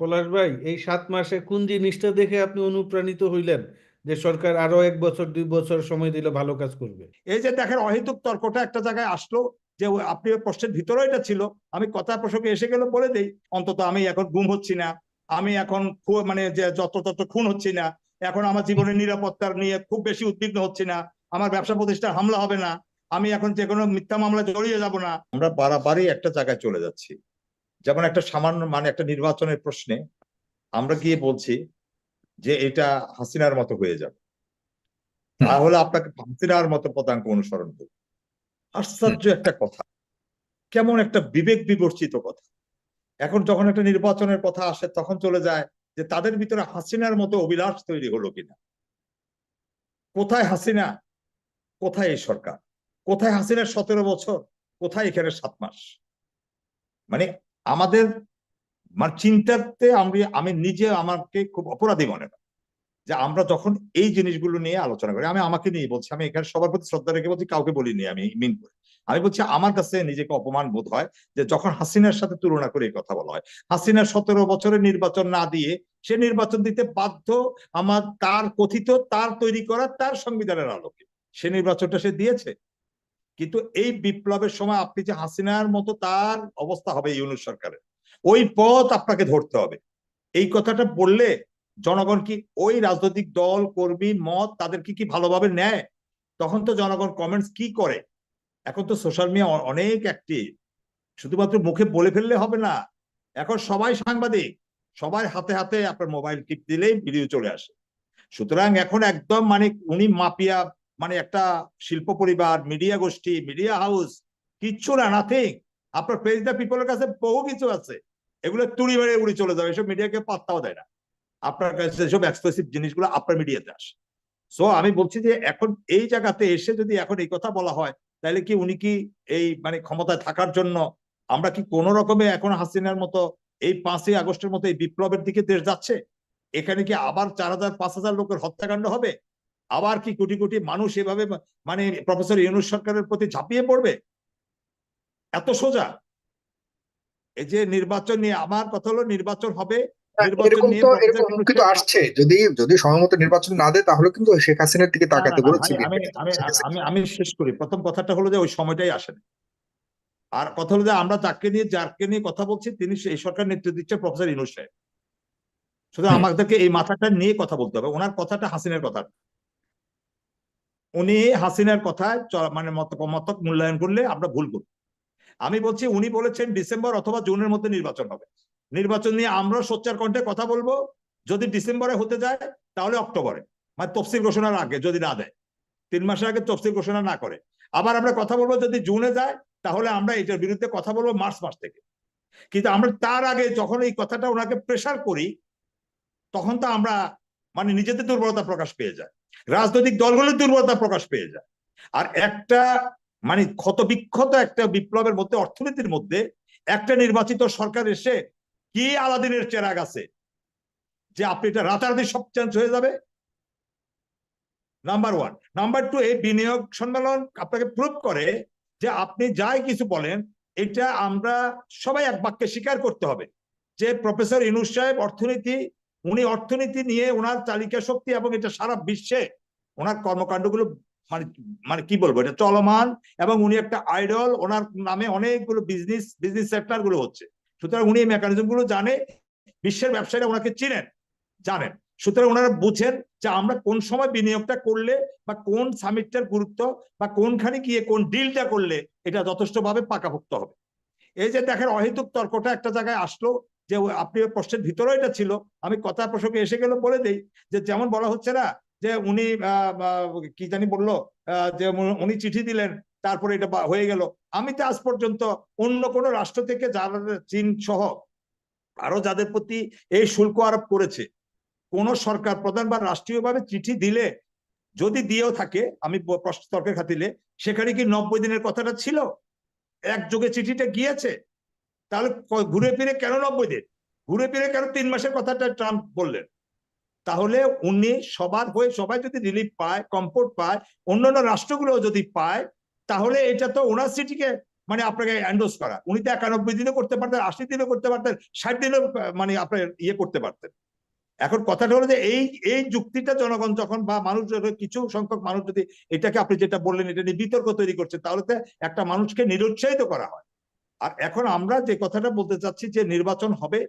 পলাশ ভাই, এই সাত মাসে কোন জিনিসটা দেখে আপনি অনুপ্রাণিত হইলেন? যে সরকার আরও এক বছর, দুই বছর সময় দিলে ভালো কাজ করবে। এই যে দেখেন, অহেতুক তর্কটা একটা জায়গায় আসলো যে আপনি প্রশ্নের ভিতরে এটা ছিল। আমি কথা প্রসঙ্গে এসে গেলে বলে দেই, অন্তত আমি এখন গুম হচ্ছি না। আমি এখন মানে যে যত তত খুন হচ্ছি না। এখন আমার জীবনের নিরাপত্তার নিয়ে খুব বেশি উদ্বিগ্ন হচ্ছি না। আমার ব্যবসা প্রতিষ্ঠান হামলা হবে না। আমি এখন যে কোনো মিথ্যা মামলা জড়িয়ে যাব না। আমরা বারাবারই একটা জায়গায় চলে যাচ্ছি। যেমন একটা সামান্য মানে একটা নির্বাচনের প্রশ্নে আমরা গিয়ে বলছি যে এটা হাসিনার মতো হয়ে যাবে। তাহলে আপনাকে হাসিনার মতো পদাঙ্ক অনুসরণ করবে আশ্চর্য একটা কথা। কেমন একটা বিবেক বিবর্চিত কথা। এখন যখন একটা নির্বাচনের কথা আসে তখন চলে যায় যে তাদের ভিতরে হাসিনার মতো অভিলাষ তৈরি হলো কিনা? কোথায় হাসিনা? কোথায় এই সরকার? কোথায় হাসিনার সতেরো বছর? কোথায় এখানে সাত মাস? মানে আমাদের মানে চিন্তাতে আমি আমি নিজে আমাকে খুব অপরাধী মনে করি যে আমরা যখন এই জিনিসগুলো নিয়ে আলোচনা করি, আমি আমাকে নিয়ে বলছি, আমি এখানে সবার প্রতি শ্রদ্ধা রেখে বলছি, কাউকে বলিনি আমি মিন করে। আমি বলছি, আমার কাছে নিজেকে অপমান বোধ হয় যে যখন হাসিনার সাথে তুলনা করে কথা বলা হয়, হাসিনার সতেরো বছরের নির্বাচন না দিয়ে সে নির্বাচন দিতে বাধ্য আমার, তার কথিত, তার তৈরি করা, তার সংবিধানের আলোকে। সে নির্বাচনটা সে দিয়েছে। কিন্তু এই বিপ্লবের সময় আপনি যে হাসিনার মতো তার অবস্থা হবে ইউনুস সরকারের, ওই পথ আপনাকে ধরতে হবে। এই কথাটা বললে জনগণ কি ওই রাজনৈতিক দল, কর্মী, মত তাদেরকে কি ভালোভাবে নেয়? তখন তো জনগণ কমেন্টস কি করে? এখন তো সোশ্যাল মিডিয়া অনেক অ্যাক্টিভ শুধুমাত্র মুখে বলে ফেললে হবে না। এখন সবাই সাংবাদিক, সবাই হাতে হাতে আপনার মোবাইল টিপ দিলেই ভিডিও চলে আসে। সুতরাং এখন একদম মানে উনি মাপিয়া মানে একটা শিল্প পরিবার মিডিয়া গোষ্ঠী মিডিয়া হাউস কিচ্ছু না নাথিং আপনার পেজ দ্য পিপলের কাছে বহু কিছু আছে। এগুলো তুড়ি মেরে উড়ি চলে যাবে, এসব মিডিয়াকে পাত্তাও দেয় না। আপনার কাছে এসব এক্সক্লুসিভ জিনিসগুলো আপনার মিডিয়াতে আসে। সো আমি বলছি যে এখন এই জায়গাতে এসে যদি এখন এই কথা বলা হয়, তাহলে কি উনি কি এই মানে ক্ষমতায় থাকার জন্য আমরা কি কোন রকমে এখন হাসিনার মতো এই পাঁচই আগস্টের মতো এই বিপ্লবের দিকে দেশ যাচ্ছে? এখানে কি আবার চার হাজার, পাঁচ হাজার লোকের হত্যাকাণ্ড হবে? আবার কি কোটি কোটি মানুষ এভাবে মানে প্রফেসর ইউনুস সরকারের প্রতি ঝাঁপিয়ে পড়বে? এত সোজা। এই যে নির্বাচন নিয়ে আমার কথা হলো নির্বাচন হবে নির্বাচন এরকম নিয়ে তো প্রফেসর এরকম হুমকি তো ইউনূসকে- আসছে। যদি যদি সময়মত নির্বাচন না দেয় তাহলে কিন্তু শেখ হাসিনার দিকে তাকাতে না, না, আমি আমি শেষ করি। প্রথম কথাটা হলো যে ওই সময়টাই আসে না। আর কথা হলো যে আমরা যাকে নিয়ে যাকে নিয়ে কথা বলছি তিনি সেই সরকার নেতৃত্ব দিচ্ছে প্রফেসর ইউনূস সাহেব। শুধু আমাদেরকে এই মাথাটা নিয়ে কথা বলতে হবে। ওনার কথাটা হাসিনের কথা। উনি হাসিনার কথায় চ- মানে মত মতক মূল্যায়ন করলে আমরা ভুল করব। আমি বলছি, উনি বলেছেন ডিসেম্বর অথবা জুনের মধ্যে নির্বাচন হবে। নির্বাচন নিয়ে আমরা সোচ্চার কণ্ঠে কথা বলব। যদি ডিসেম্বরে হতে যায়, তাহলে অক্টোবরে। মানে তফসিল ঘোষণার আগে, যদি না দেয়। তিন মাসের আগে তফসিল ঘোষণা না করে। আবার আমরা কথা বলব, যদি জুনে যায়, তাহলে আমরা এটার বিরুদ্ধে কথা বলব মার্চ মাস থেকে। কিন্তু আমরা তার আগে যখন এই কথাটা ওনাকে প্রেসার করি, তখন তো আমরা মানে নিজেদের দুর্বলতা প্রকাশ পেয়ে যায় রাজনৈতিক দলগুলোর দুর্বলতা প্রকাশ পেয়ে যায়। আর একটা মানে ক্ষতবিক্ষত একটা বিপ্লবের মধ্যে, অর্থনীতির মধ্যে একটা নির্বাচিত সরকার এসে কি আলাদিনের চেরাগ আছে? যে আপনি এটা রাতারাতি সব চেঞ্জ হয়ে যাবে? নাম্বার ওয়ান নাম্বার টু এই বিনিয়োগ সম্মেলন আপনাকে প্রুভ করে যে আপনি যাই কিছু বলেন, এটা আমরা সবাই এক বাক্যে স্বীকার করতে হবে। যে প্রফেসর ইনুস সাহেব অর্থনীতি উনি অর্থনীতি নিয়ে ওনার চালিকা শক্তি এবং এটা সারা বিশ্বে ওনার কর্মকাণ্ডগুলো মানে মানে কি বলব, এটা চলমান এবং উনি একটা আইডল ওনার নামে অনেকগুলো বিজনেস বিজনেস সেক্টরগুলো হচ্ছে। সুতরাং উনি এই মেকানিজমগুলো জানে, বিশ্বের ব্যবসায়ীরা ওনাকে চিনেন, জানেন। সুতরাং ওনারা বুঝেন যে আমরা কোন সময় বিনিয়োগটা করলে বা কোন সামিটটার গুরুত্ব বা কোনখানে গিয়ে কোন ডিলটা করলে এটা যথেষ্টভাবে পাকাভুক্ত হবে। এই যে দেখেন, অহেতুক তর্কটা একটা জায়গায় আসলো যে আপনি প্রশ্নের ভিতরে এটা ছিল। আমি কথা প্রসঙ্গে এসে গেলে বলে দেই যে যেমন বলা হচ্ছে না যে উনি কি জানি বলল যে উনি- চিঠি দিলেন, তারপরে এটা হয়ে গেল। আমি তো আজ পর্যন্ত অন্য কোনো রাষ্ট্র থেকে যারা চীন সহ আরও যাদের প্রতি এই শুল্ক আরোপ করেছে, কোন সরকার প্রধান বা রাষ্ট্রীয়ভাবে চিঠি দিলে, যদি দিয়েও থাকে, আমি প্রশ্ন তর্কের খাতিলে সেখানে কি নব্বই দিনের কথাটা ছিল? একযোগে চিঠিটা গিয়েছে? তাহলে ঘুরে ফিরে কেন নব্বই দিন? ঘুরে ফিরে কেন তিন মাসের কথাটা ট্রাম্প বললেন? তাহলে উনি সবার হয়ে সবাই যদি রিলিফ পায় কমফোর্ট পায়, অন্যান্য রাষ্ট্রগুলো যদি পায়, তাহলে এটা তো ওনার সিটিকে মানে আপনাকে এন্ডোজ করা। উনি তো একানব্বই দিনও করতে পারতেন, আশি দিনও করতে পারতেন, ষাট দিনও মানে আপনার ইয়ে করতে পারতেন। এখন কথাটা হলো যে এই এই যুক্তিটা জনগণ যখন বা মানুষ কিছু সংখ্যক মানুষ যদি এটাকে আপনি যেটা বললেন এটা নিয়ে বিতর্ক তৈরি করছে, তাহলে তো একটা মানুষকে নিরুৎসাহিত করা হয়। আর এখন আমরা যে কথাটা বলতে চাচ্ছি যে নির্বাচন হবে,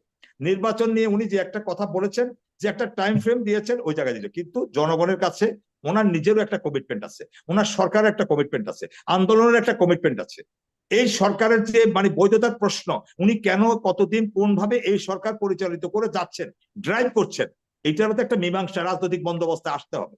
নির্বাচন নিয়ে উনি যে একটা কথা বলেছেন, যে একটা টাইম ফ্রেম দিয়েছেন, ওই জায়গায় দিল। কিন্তু জনগণের কাছে ওনার নিজেরও একটা কমিটমেন্ট আছে, ওনার সরকারের একটা কমিটমেন্ট আছে, আন্দোলনের একটা কমিটমেন্ট আছে। এই সরকারের যে মানে বৈধতার প্রশ্ন, উনি কেন কতদিন কোন ভাবে এই সরকার পরিচালিত করে যাচ্ছেন ড্রাইভ করছেন এইটারও তো একটা মীমাংসা, রাজনৈতিক বন্দোবস্তে আসতে হবে।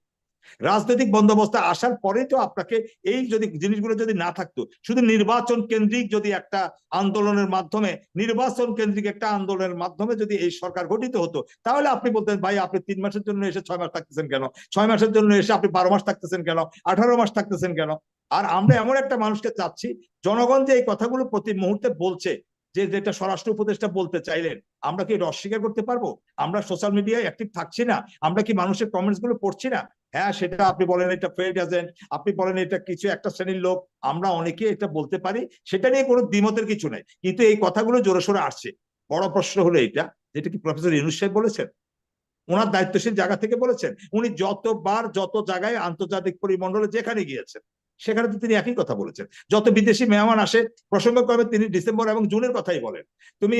রাজনৈতিক বন্দোবস্ত আসার পরে তো আপনাকে এই যদি জিনিসগুলো যদি না থাকতো, শুধু নির্বাচন কেন্দ্রিক যদি একটা আন্দোলনের মাধ্যমে, নির্বাচন কেন্দ্রিক একটা আন্দোলনের মাধ্যমে যদি এই সরকার গঠিত হতো, তাহলে আপনি বলতেন, ভাই, আপনি তিন মাসের জন্য এসে ছয় মাস থাকতেছেন কেন? ছয় মাসের জন্য এসে আপনি বারো মাস থাকতেছেন কেন? আঠারো মাস থাকতেছেন কেন? আর আমরা এমন একটা মানুষকে চাচ্ছি, জনগণ যে এই কথাগুলো প্রতি মুহূর্তে বলছে যে যেটা স্বরাষ্ট্র উপদেষ্টা বলতে চাইলেন, আমরা কি এটা অস্বীকার করতে পারব? আমরা সোশ্যাল মিডিয়ায় অ্যাক্টিভ থাকছি না? আমরা কি মানুষের কমেন্টসগুলো পড়ছি না? হ্যাঁ সেটা আপনি বলেন এটা ফেড এজেন্ট আপনি বলেন এটা কিছু একটা শ্রেণির লোক, আমরা অনেকে এটা বলতে পারি, সেটা নিয়ে কোনো দ্বিমতের কিছু নেই। কিন্তু এই কথাগুলো জোরে সোরে আসছে। বড় প্রশ্ন হলো এটা যেটা কি প্রফেসর ইউনুস সাহেব বলেছেন? ওনার দায়িত্বশীল জায়গা থেকে বলেছেন, উনি যতবার যত জায়গায় আন্তর্জাতিক পরিমণ্ডলে যেখানে গিয়েছেন সেখানে তো তিনি একই কথা বলেছেন। যত বিদেশি মেহমান আসে প্রসঙ্গ প্রসঙ্গক্রমে তিনি ডিসেম্বর এবং জুনের কথাই বলেন। তুমি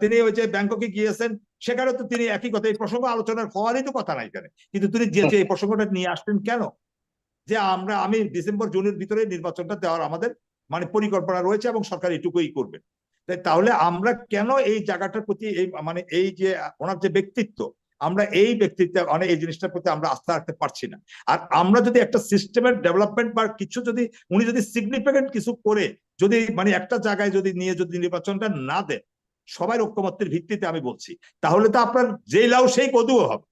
তিনি ওই যে ব্যাংককে গিয়েছেন সেখানে তো তিনি একই কথা এই প্রসঙ্গ আলোচনার হওয়ারই তো কথা নাই এখানে। কিন্তু তিনি যে যে এই প্রসঙ্গটা নিয়ে আসলেন কেন? যে আমরা, আমি ডিসেম্বর, জুনের ভিতরে নির্বাচনটা দেওয়ার আমাদের মানে পরিকল্পনা রয়েছে এবং সরকার এটুকুই করবে। তাহলে আমরা কেন এই জায়গাটার প্রতি এই মানে এই যে, ওনার যে ব্যক্তিত্ব আমরা এই ব্যক্তিত্ব মানে এই জিনিসটার প্রতি আমরা আস্থা রাখতে পারছি না। আর আমরা যদি একটা সিস্টেমের ডেভেলপমেন্ট বা কিছু যদি, উনি যদি সিগনিফিকেন্ট কিছু করে, যদি মানে একটা জায়গায় যদি নিয়ে যদি নির্বাচনটা না দেন, সবাই ঐক্যমত্যের ভিত্তিতে আমি বলছি, তাহলে তো আপনার যেই লাউ সেই কদুও হবে।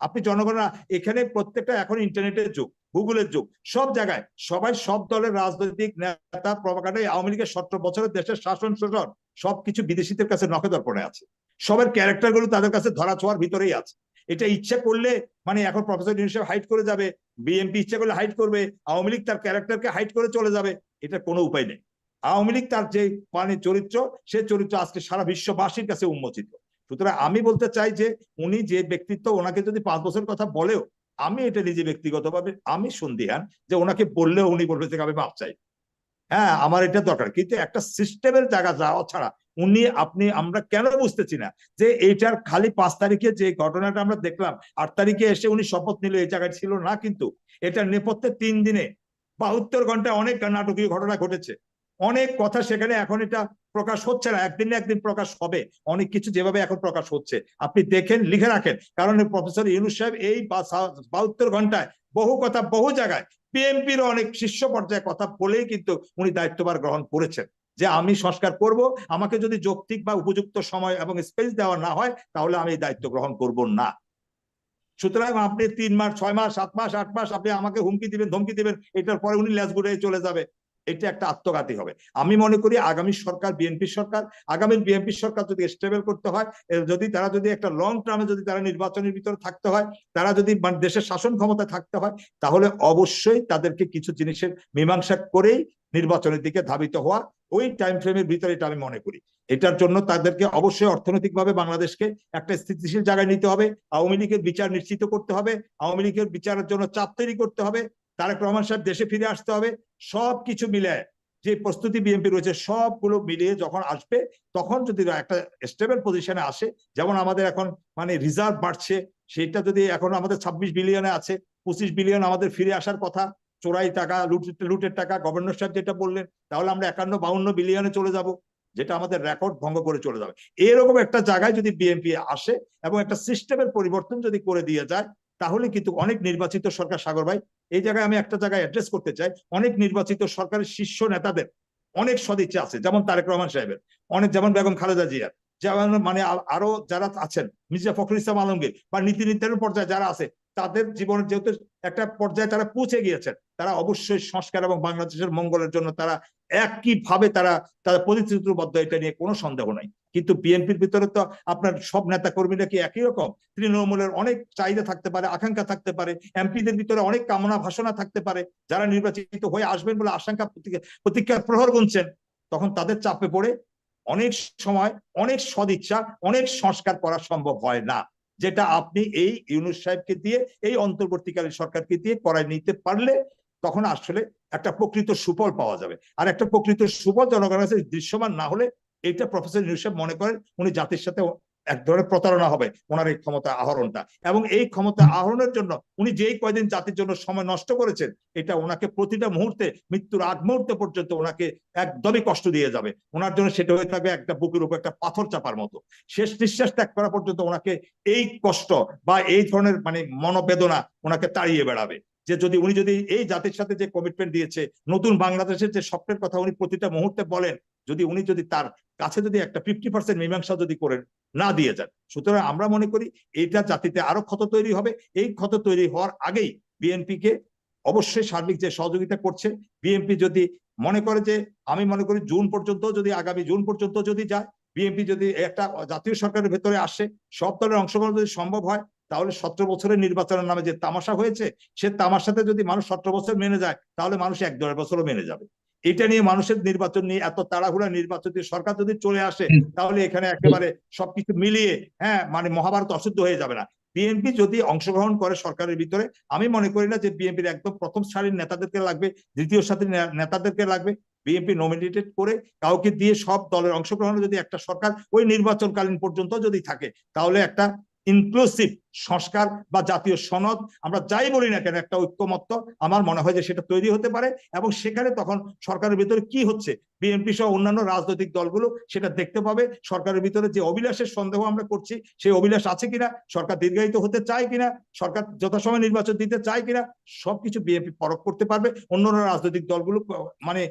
আপনি জনগণরা, এখানে প্রত্যেকটা এখন ইন্টারনেটের যুগ, গুগলের যুগ, সব জায়গায় সবাই সব দলের রাজনৈতিক নেতা, প্রভাকাণ্ডে আওয়ামী লীগের সতেরো বছরের দেশের শাসন শোষণ। সবকিছু বিদেশিদের কাছে নখে দর্পণে আছে। সবার ক্যারেক্টারগুলো তাদের কাছে ধরা ছোঁয়ার ভিতরেই আছে। এটা ইচ্ছা করলে মানে এখন প্রফেসর ইউনিসেফ হাইট করে যাবে বিএনপি ইচ্ছা করলে হাইট করবে, আওয়ামী লীগ তার ক্যারেক্টারকে হাইট করে চলে যাবে, এটা কোনো উপায় নেই। আওয়ামী লীগ তার যে মানে চরিত্র, সে চরিত্র আজকে সারা বিশ্ববাসীর কাছে উন্মোচিত। সুতরাং আমি বলতে চাই যে, উনি যে ব্যক্তিত্ব ওনাকে যদি পাঁচ বছর কথা বলেও, আমি এটা নিজে ব্যক্তিগতভাবে, আমি সন্দিহান যে ওনাকে বললেও উনি বলবে যে, আমি মাপ চাই। হ্যাঁ আমার এটা দরকার। কিন্তু একটা সিস্টেমের জায়গা যাওয়া ছাড়া উনি, আপনি, আমরা কেন বুঝতেছি না যে এইটার খালি পাঁচ তারিখে যে ঘটনাটা আমরা দেখলাম, আট তারিখে এসে উনি শপথ নিল, এই জায়গায় ছিল না কিন্তু। এটার নেপথ্যে তিন দিনে বাহাত্তর ঘন্টায় অনেক নাটকীয় ঘটনা ঘটেছে। অনেক কথা সেখানে এখন এটা প্রকাশ হচ্ছে না। একদিন না একদিন প্রকাশ হবে। অনেক কিছু যেভাবে এখন প্রকাশ হচ্ছে। আপনি দেখেন, লিখে রাখেন। কারণ প্রফেসর ইউনুস সাহেব এই বাহাত্তর ঘন্টায় বহু কথা বহু জায়গায় বিএনপির অনেক শীর্ষ পর্যায়ে কথা বলেই কিন্তু উনি দায়িত্বভার গ্রহণ করেছেন। যে আমি সংস্কার করব, আমাকে যদি যৌক্তিক বা উপযুক্ত সময় এবং স্পেস দেওয়া না হয়, তাহলে আমি এই দায়িত্ব গ্রহণ করব না। সুতরাং আপনি তিন মাস, ছয় মাস, সাত মাস, আট মাস আপনি আমাকে হুমকি দিবেন, ধমকি দিবেন, এটার পরে উনি গুড়ে চলে যাবে। এটা একটা আত্মঘাতী হবে। আমি মনে করি আগামী সরকার, বিএনপি সরকার, আগামী বিএনপি সরকার যদি স্টেবল করতে হয় যদি তারা যদি একটা লং টার্মে যদি তারা নির্বাচনের ভিতরে থাকতে হয়, তারা যদি দেশের শাসন ক্ষমতায় থাকতে হয়, তাহলে অবশ্যই তাদেরকে কিছু জিনিসের মীমাংসা করেই নির্বাচনের দিকে ধাবিত হওয়া, ওই টাইম ফ্রেমের ভিতরে এটা আমি মনে করি। এটার জন্য তাদেরকে অবশ্যই অর্থনৈতিকভাবে বাংলাদেশকে একটা স্থিতিশীল জায়গায় নিতে হবে, আওয়ামী লীগের বিচার নিশ্চিত করতে হবে, আওয়ামী লীগের বিচারের জন্য চাপ তৈরি করতে হবে, তারেক রহমান সাহেব দেশে ফিরে আসতে হবে সব কিছু মিলে যে প্রস্তুতি বিএনপি রয়েছে, সবগুলো মিলিয়ে যখন আসবে, তখন যদি একটা স্টেবল পজিশনে আসে, যেমন আমাদের এখন মানে রিজার্ভ বাড়ছে সেটা যদি এখন আমাদের ছাব্বিশ বিলিয়নে আছে, পঁচিশ বিলিয়ন আমাদের ফিরে আসার কথা, চোরাই টাকা, লুট, লুটের টাকা গভর্নর সাহেব যেটা বললেন, তাহলে আমরা একান্ন, বাউন্ন বিলিয়নে চলে যাব, যেটা আমাদের রেকর্ড ভঙ্গ করে চলে যাবে। এরকম একটা জায়গায় যদি বিএনপি আসে এবং একটা সিস্টেমের পরিবর্তন যদি করে দিয়ে যায় তাহলে কিন্তু অনেক নির্বাচিত সরকার, সাগর ভাই, এই জায়গায় আমি একটা জায়গায় অ্যাড্রেস করতে চাই। অনেক নির্বাচিত সরকারের শীর্ষ নেতাদের অনেক সদিচ্ছা আছে, যেমন তারেক রহমান সাহেবের, অনেক যেমন বেগম খালেদা জিয়ার, যেমন মানে আরও যারা আছেন, মির্জা ফখরুল ইসলাম আলমগীর বা নীতি নির্ধারণ পর্যায়ে যারা আছে তাদের জীবনের যেহেতু একটা পর্যায়ে তারা পৌঁছে গিয়েছেন, তারা অবশ্যই সংস্কার এবং বাংলাদেশের মঙ্গলের জন্য তারা একই ভাবে তারা তারা প্রতিশ্রুতিবদ্ধ, এটা নিয়ে কোনো সন্দেহ নাই। কিন্তু বিএনপির ভিতরে তো আপনার সব নেতা কর্মীরা কি একই রকম? তৃণমূলের অনেক চাহিদা থাকতে পারে, আকাঙ্ক্ষা থাকতে পারে, এমপিদের ভিতরে অনেক কামনা ভাষণা থাকতে পারে, যারা নির্বাচিত হয়ে আসবেন বলে আশঙ্কা প্রতীক্ষার প্রহর গুনছেন, তখন তাদের চাপে পড়ে অনেক সময় অনেক সদিচ্ছা, অনেক সংস্কার করা সম্ভব হয় না। যেটা আপনি এই ইউনুস সাহেবকে দিয়ে, এই অন্তর্বর্তীকালীন সরকারকে দিয়ে করায় নিতে পারলে তখন আসলে একটা প্রকৃত সুফল পাওয়া যাবে। আর একটা প্রকৃত সুফল জনগণের কাছে দৃশ্যমান না হলে এটা প্রফেসর ইউনুস সাহেব মনে করেন, উনি জাতির সাথে এক ধরনের প্রতারণা হবে ওনার এই ক্ষমতা আহরণটা। এবং এই ক্ষমতা আহরণের জন্য উনি যেই কয়দিন জাতির জন্য সময় নষ্ট করেছেন, এটা ওনাকে প্রতিটা মুহূর্তে, মৃত্যুর আগ মুহূর্তে পর্যন্ত ওনাকে একদমই কষ্ট দিয়ে যাবে। ওনার জন্য সেটা হয়ে থাকবে একটা বুকের উপর একটা পাথর চাপার মতো। শেষ নিঃশ্বাস ত্যাগ করা পর্যন্ত ওনাকে এই কষ্ট বা এই ধরনের মানে মনোবেদনা ওনাকে তাড়িয়ে বেড়াবে। যে যদি উনি যদি এই জাতির সাথে যে কমিটমেন্ট দিয়েছে, নতুন বাংলাদেশের যে স্বপ্নের কথা উনি প্রতিটা মুহূর্তে বলেন যদি উনি যদি তার কাছে যদি একটা ফিফটি পার্সেন্ট মীমাংসা যদি করে না দিয়ে যান। সুতরাং আমরা মনে করি এটা জাতিতে আরও ক্ষত তৈরি হবে। এই ক্ষত তৈরি হওয়ার আগেই বিএনপি কে অবশ্যই সার্বিক যে সহযোগিতা করছে বিএনপি যদি মনে করে যে, আমি মনে করি জুন পর্যন্ত যদি, আগামী জুন পর্যন্ত যদি যায় বিএনপি যদি একটা জাতীয় সরকারের ভেতরে আসে, সব দলের অংশগ্রহণ যদি সম্ভব হয়, তাহলে সতেরো বছরের নির্বাচনের নামে যে তামাশা হয়েছে, সে তামাশাতে যদি মানুষ সতেরো বছর মেনে যায়, তাহলে মানুষ এক দেড় বছরও মেনে যাবে। এটা নিয়ে মানুষের নির্বাচন নিয়ে এত তাড়াহুড়া নির্বাচন দিয়ে সরকার যদি চলে আসে তাহলে এখানে একেবারে সবকিছু মিলিয়ে হ্যাঁ মানে মহাভারত অশুদ্ধ হয়ে যাবে না। বিএনপি যদি অংশগ্রহণ করে সরকারের ভিতরে আমি মনে করি না যে বিএনপির একদম প্রথম সারির নেতাদেরকে লাগবে দ্বিতীয় সারির নেতাদেরকে লাগবে। বিএনপি নমিনেটেড করে কাউকে দিয়ে সব দলের অংশগ্রহণে যদি একটা সরকার ওই নির্বাচনকালীন পর্যন্ত যদি থাকে তাহলে একটা ইনক্লুসিভ সংস্কার বা জাতীয় সনদ, আমরা যাই বলি না কেন, একটা ঐক্যমত্য আমার মনে হয় যে সেটা তৈরি হতে পারে এবং সেখানে তখন সরকারের ভিতরে কি হচ্ছে? বিএনপি সহ অন্যান্য রাজনৈতিক দলগুলো সেটা দেখতে পাবে। সরকারের ভিতরে যে অভিলাষের সন্দেহ আমরা করছি, সেই অভিলাষ আছে কিনা? সরকার দীর্ঘায়িত হতে চায় কিনা? সরকার যথাসময় নির্বাচন দিতে চায় কিনা? সবকিছু বিএনপি পরখ করতে পারবে। অন্যান্য রাজনৈতিক দলগুলো মানে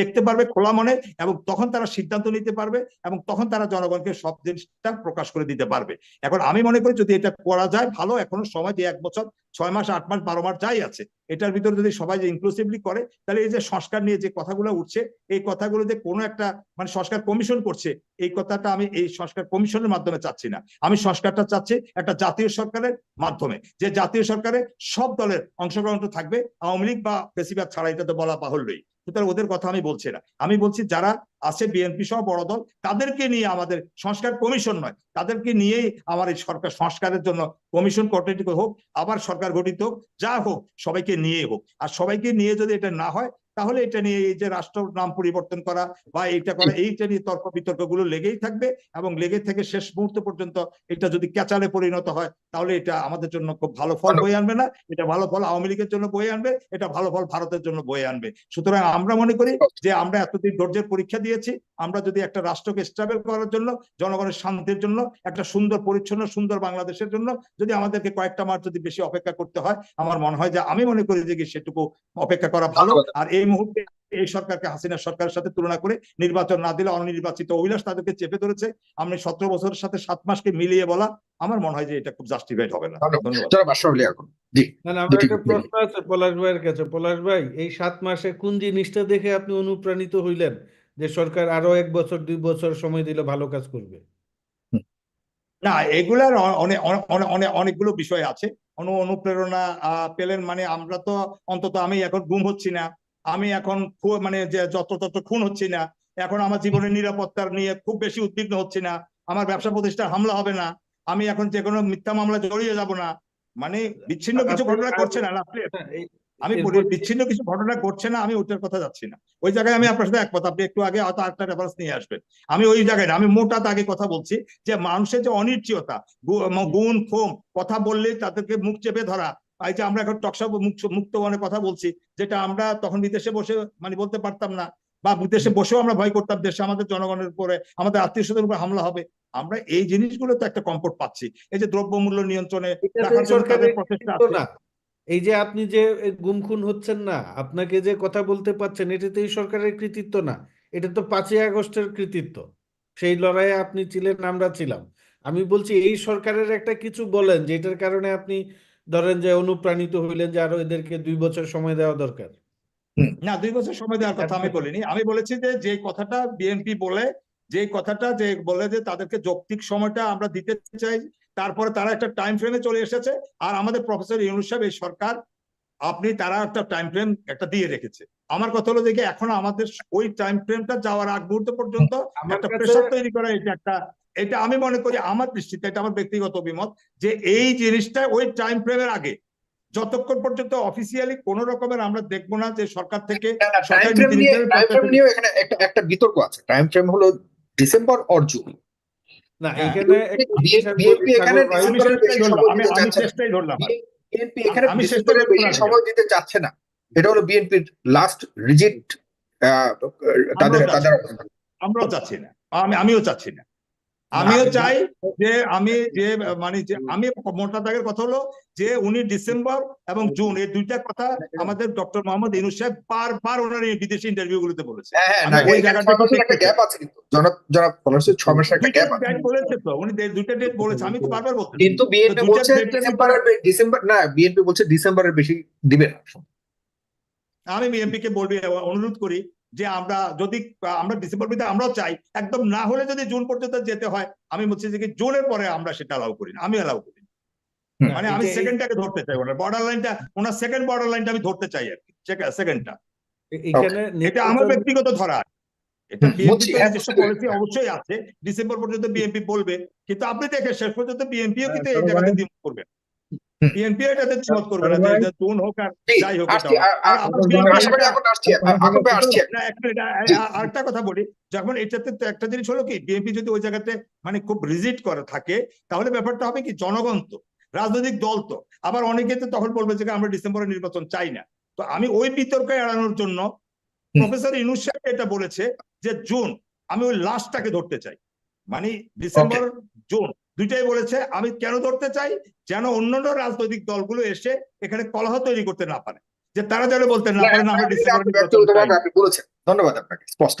দেখতে পারবে খোলা মনে এবং তখন তারা সিদ্ধান্ত নিতে পারবে এবং তখন তারা জনগণকে সব জিনিসটা প্রকাশ করে দিতে পারবে। এখন আমি মনে করি যদি এটা করা যায়, ভালো। এখনও সময় যে এক বছর, ছয় মাস, আট মাস, বারো মাস যাই আছে, এটার ভিতরে যদি সবাই যে ইনক্লুসিভলি করে, তাহলে এই যে সংস্কার নিয়ে যে কথাগুলো উঠছে, এই কথাগুলো যে কোনো একটা মানে সংস্কার কমিশন করছে, এই কথাটা আমি এই সংস্কার কমিশনের মাধ্যমে চাচ্ছি না। আমি সংস্কারটা চাচ্ছি একটা জাতীয় সরকারের মাধ্যমে, যে জাতীয় সরকারে সব দলের অংশগ্রহণ থাকবে, আওয়ামী লীগ বা বেশিরভাগ ছাড়া এটা তো বলা বাহুল্যই। সুতরাং ওদের কথা আমি বলছি না। আমি বলছি যারা আছে বিএনপি সহ বড় দল, তাদেরকে নিয়ে আমাদের সংস্কার কমিশন নয়। তাদেরকে নিয়েই আমার এই সরকার সংস্কারের জন্য কমিশন কর্তৃক হোক, আবার সরকার গঠিত হোক, যা হোক, সবাইকে নিয়ে হোক। আর সবাইকে নিয়ে যদি এটা না হয় তাহলে এটা নিয়ে এই যে রাষ্ট্র নাম পরিবর্তন করা বা এইটা করা এইটা নিয়ে তর্ক বিতর্কগুলো লেগেই থাকবে এবং লেগে থেকে শেষ মুহূর্ত পর্যন্ত এটা যদি ক্যাচালে পরিণত হয় তাহলে এটা আমাদের জন্য খুব ভালো ফল বয়ে আনবে না। এটা ভালো ফল আওয়ামী লীগের জন্য বয়ে আনবে এটা ভালো ফল ভারতের জন্য বয়ে আনবে। সুতরাং আমরা মনে করি যে আমরা এতদিন ধৈর্যের পরীক্ষা দিয়েছি আমরা যদি একটা রাষ্ট্রকে স্টেবল করার জন্য জনগণের শান্তির জন্য একটা সুন্দর পরিচ্ছন্ন সুন্দর বাংলাদেশের জন্য যদি আমাদেরকে কয়েকটা মাস যদি বেশি অপেক্ষা করতে হয় আমার মনে হয় যে আমি মনে করি যে সেটুকু অপেক্ষা করা ভালো। আর এই মুহূর্তে এই সরকারকে হাসিনা সরকারের সাথে তুলনা করে নির্বাচন না দিলে অনির্বাচিত অভিলাষ তাদেরকে চেপে ধরেছে। আমি সতেরো বছরের সাথে সাত মাসকে মিলিয়ে বলা আমার মনে হয় যে এটা খুব জাস্টিফাইড হবে না। প্রশ্ন আছে পলাশ ভাইয়ের কাছে। পলাশ ভাই এই সাত মাসে কোন জিনিসটা দেখে আপনি অনুপ্রাণিত হইলেন যে সরকার আরও এক বছর দুই বছর সময় দিলে ভালো কাজ করবে? না এগুলার অনেক অনেক অনেক- অনেক অনেকগুলো বিষয় আছে। অনু অনুপ্রেরণা আহ, পেলেন মানে আমরা তো অন্তত আমি এখন গুম হচ্ছি না। আমি এখন মানে যে যত তত খুন হচ্ছি না এখন আমার জীবনের নিরাপত্তার নিয়ে খুব বেশি উদ্বিগ্ন হচ্ছি না আমার ব্যবসা প্রতিষ্ঠান হামলা হবে না আমি এখন যে কোনো মিথ্যা মামলা জড়িয়ে যাব না মানে বিচ্ছিন্ন কিছু ঘটনা করছে না হ্যাঁ, আমি বিচ্ছিন্ন কিছু ঘটনা ঘটছে না আমি ওইটার কথা যাচ্ছি না। ওই জায়গায় আমি আপনার সাথে একমত আপনি একটু আগে হয়তো আরেকটা রেফারেন্স নিয়ে আসবেন। আমি ওই জায়গায় না আমি মোটা দাগে কথা বলছি যে মানুষের যে অনিশ্চয়তা গুণ ক্ষোভ কথা বললেই তাদেরকে মুখ চেপে ধরা এই যে আমরা এখন টকশা মুক্ত মনে কথা বলছি যেটা আমরা তখন বিদেশে বসে মানে বলতে পারতাম না বা বিদেশে বসেও আমরা ভয় করতাম দেশে আমাদের জনগণের উপরে আমাদের আত্মীয় স্বজনের উপরে হামলা হবে। আমরা এই জিনিসগুলো তো একটা কম্পোর্ট পাচ্ছি। এই যে দ্রব্যমূল্য নিয়ন্ত্রণে এটা তো রাখার জন্য সরকারের তাদের প্রচেষ্টা কৃতিত্ব আছে। না। এই যে আপনি যে গুম খুন হচ্ছেন না আপনাকে যে কথা বলতে পারছেন এটা তো এই সরকারের কৃতিত্ব না। এটা তো পাঁচই আগস্টের কৃতিত্ব। সেই লড়াইয়ে আপনি ছিলেন আমরা ছিলাম। আমি বলছি এই সরকারের একটা কিছু বলেন যেটার কারণে আপনি ধরেন যে অনুপ্রাণিত হইলেন যে আরও এদেরকে দুই বছর সময় দেওয়া দরকার। না দুই বছর সময় দেওয়ার কথা আমি বলিনি। আমি বলেছি যে যে কথাটা বিএনপি বলে যে কথাটা যে বলে যে তাদেরকে যৌক্তিক সময়টা আমরা দিতে চাই তারপরে তারা একটা টাইম ফ্রেমে চলে এসেছে। আর আমাদের প্রফেসর ইউনুস সাহেব এই সরকার আপনি তারা একটা টাইম ফ্রেম একটা দিয়ে রেখেছে। আমার কথা হলো যে কি, এখন আমাদের ওই টাইম ফ্রেমটা যাওয়ার আগ মুহূর্ত পর্যন্ত একটা প্রেশার তৈরি করা এটা একটা এটা আমি মনে করি আমার দৃষ্টিতে এটা আমার ব্যক্তিগত অভিমত যে এই জিনিসটা ওই টাইম ফ্রেমের আগে। যতক্ষণ পর্যন্ত অফিসিয়ালি কোন রকমের আমরা দেখব না যে সরকার থেকে একটা একটা বিতর্ক আছে। টাইম ফ্রেম হলো ডিসেম্বর অর জুন না হ্যাঁ, এখানে আমি ডিসেম্বরের ধরলাম বিএনপি এখানে বিশেষ শেষ ডিসেম্বরের বেশি সময় দিতে চাচ্ছে না। এটা হলো বিএনপির লাস্ট রিজিট তাদের তাদের। আমরাও চাচ্ছি না। আমি আমিও চাচ্ছি না। আমিও চাই যে আমি যে মানে যে আমি মোটা দাগের কথা হলো যে উনি ডিসেম্বর এবং জুন এই দুইটা কথা আমাদের ডক্টর মোহাম্মদ ইনুস সাহেব বারবার ওনার এই বিদেশি ইন্টারভিউ গুলোতে বলেছে হ্যাঁ হ্যাঁ বলেছে তো উনি দে- দুইটা ডেট বলেছে আমি তো বারবার বলছি। কিন্তু বিএনপি বলছে ডিসেম্বর না বিএনপি বলছে ডিসেম্বরের বেশি দিবে না। আমি বিএনপি কে বলবি অনুরোধ করি যে আমরা যদি আমরা ডিসেম্বর ভিতরে আমরাও চাই একদম না হলে যদি জুন পর্যন্ত যেতে হয় আমি বলছি যে জুনের পরে আমরা সেটা অ্যালাউ করি না আমি অ্যালাউ করি মানে আমি সেকেন্ডটাকে ধরতে চাই ওনার বর্ডার লাইনটা ওনার সেকেন্ড বর্ডার লাইনটা আমি ধরতে চাই আর কি সেকেন্ডটা এখানে এটা আমার ব্যক্তিগত ধরা। এটা পলিসি অবশ্যই আছে ডিসেম্বর পর্যন্ত বিএনপি বলবে কিন্তু আপনি দেখেন শেষ পর্যন্ত বিএনপিও কিন্তু এই জায়গাতে সবাই- দ্বিমত করবে হুম। বিএনপি এটাতে দ্বিমত করবে না যে হোক আর যাই হোক আরেকটা কথা বলি যখন এটাতে তো একটা জিনিস হলো কি বিএনপি যদি ওই জায়গাতে মানে খুব রিজিট করে থাকে তাহলে ব্যাপারটা হবে কি জনগণ তো রাজনৈতিক দল তো আবার অনেকে তো তখন বলবে যে আমরা ডিসেম্বরে নির্বাচন চাই না তো আমি ওই বিতর্ক এড়ানোর জন্য। প্রফেসর ইনুস সাহেব এটা বলেছে যে জুন আমি ওই লাস্টটাকে ধরতে চাই মানে ডিসেম্বর জুন দুইটাই বলেছে আমি কেন ধরতে চাই? যেন অন্যান্য রাজনৈতিক দলগুলো এসে এখানে কলহ তৈরি করতে না পারে। যে তারা যেন বলতে না পারে না আমরা বলেছেন। ধন্যবাদ আপনাকে স্পষ্ট।